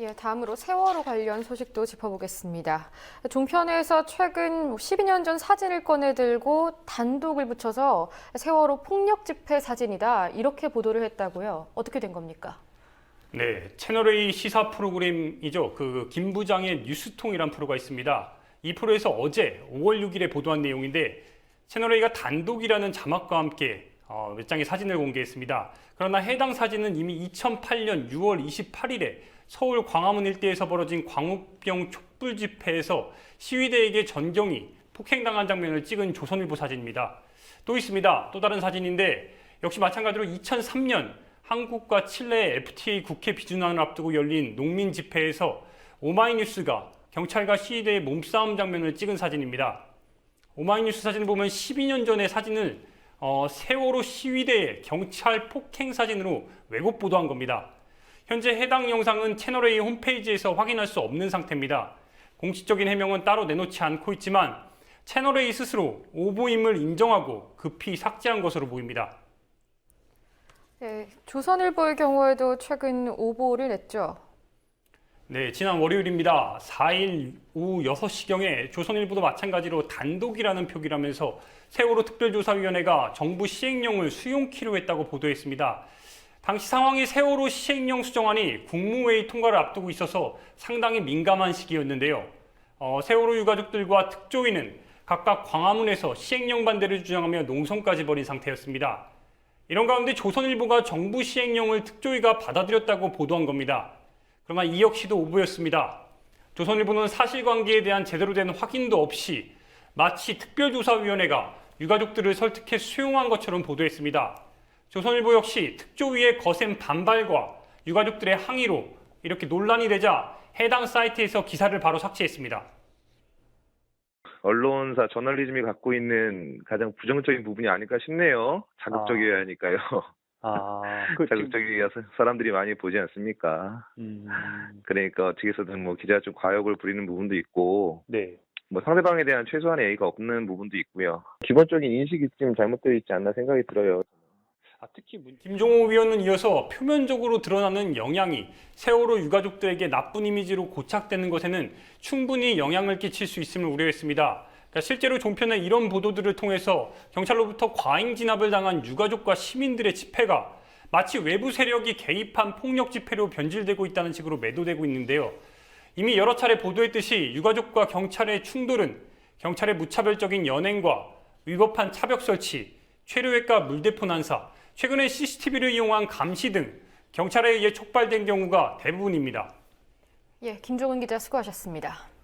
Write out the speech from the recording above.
예, 다음으로 세월호 관련 소식도 짚어보겠습니다. 종편에서 최근 12년 전 사진을 꺼내들고 단독을 붙여서 세월호 폭력 집회 사진이다 이렇게 보도를 했다고요. 어떻게 된 겁니까? 네, 채널A 시사 프로그램이죠. 그 김 부장의 뉴스통이란 프로가 있습니다. 이 프로에서 어제 5월 6일에 보도한 내용인데 채널A가 단독이라는 자막과 함께 어, 몇 장의 사진을 공개했습니다. 그러나 해당 사진은 이미 2008년 6월 28일에 서울 광화문 일대에서 벌어진 광우병 촛불 집회에서 시위대에게 전경이 폭행당한 장면을 찍은 조선일보 사진입니다. 또 있습니다. 또 다른 사진인데 역시 마찬가지로 2003년 한국과 칠레의 FTA 국회 비준안을 앞두고 열린 농민 집회에서 오마이뉴스가 경찰과 시위대의 몸싸움 장면을 찍은 사진입니다. 오마이뉴스 사진을 보면 12년 전의 사진을 어, 세월호 시위대의 경찰 폭행 사진으로 왜곡 보도한 겁니다. 현재 해당 영상은 채널A 홈페이지에서 확인할 수 없는 상태입니다. 공식적인 해명은 따로 내놓지 않고 있지만 채널A 스스로 오보임을 인정하고 급히 삭제한 것으로 보입니다. 네, 조선일보의 경우에도 최근 오보를 냈죠. 네, 지난 월요일입니다. 4일 오후 6시경에 조선일보도 마찬가지로 단독이라는 표기를 하면서 세월호 특별조사위원회가 정부 시행령을 수용키로 했다고 보도했습니다. 당시 상황이 세월호 시행령 수정안이 국무회의 통과를 앞두고 있어서 상당히 민감한 시기였는데요. 어, 세월호 유가족들과 특조위는 각각 광화문에서 시행령 반대를 주장하며 농성까지 벌인 상태였습니다. 이런 가운데 조선일보가 정부 시행령을 특조위가 받아들였다고 보도한 겁니다. 그러나 이 역시도 오보였습니다. 조선일보는 사실관계에 대한 제대로 된 확인도 없이 마치 특별조사위원회가 유가족들을 설득해 수용한 것처럼 보도했습니다. 조선일보 역시 특조위의 거센 반발과 유가족들의 항의로 이렇게 논란이 되자 해당 사이트에서 기사를 바로 삭제했습니다. 언론사 저널리즘이 갖고 있는 가장 부정적인 부분이 아닐까 싶네요. 자극적이어야 하니까요. 아, 그, 자극적이어야 사- 사람들이 많이 보지 않습니까? 음, 그러니까 어떻게 해서든 뭐 기자가 좀 과욕을 부리는 부분도 있고, 네. 뭐 상대방에 대한 최소한의 예의가 없는 부분도 있고요. 기본적인 인식이 좀 잘못되어 있지 않나 생각이 들어요. 아, 특히 문- 김종호 위원은 이어서 표면적으로 드러나는 영향이 세월호 유가족들에게 나쁜 이미지로 고착되는 것에는 충분히 영향을 끼칠 수 있음을 우려했습니다. 그러니까 실제로 종편의 이런 보도들을 통해서 경찰로부터 과잉 진압을 당한 유가족과 시민들의 집회가 마치 외부 세력이 개입한 폭력 집회로 변질되고 있다는 식으로 매도되고 있는데요. 이미 여러 차례 보도했듯이 유가족과 경찰의 충돌은 경찰의 무차별적인 연행과 위법한 차벽 설치, 최루액과 물대포 난사, 최근에 CCTV를 이용한 감시 등 경찰에 의해 촉발된 경우가 대부분입니다. 예, 김종은 기자 수고하셨습니다.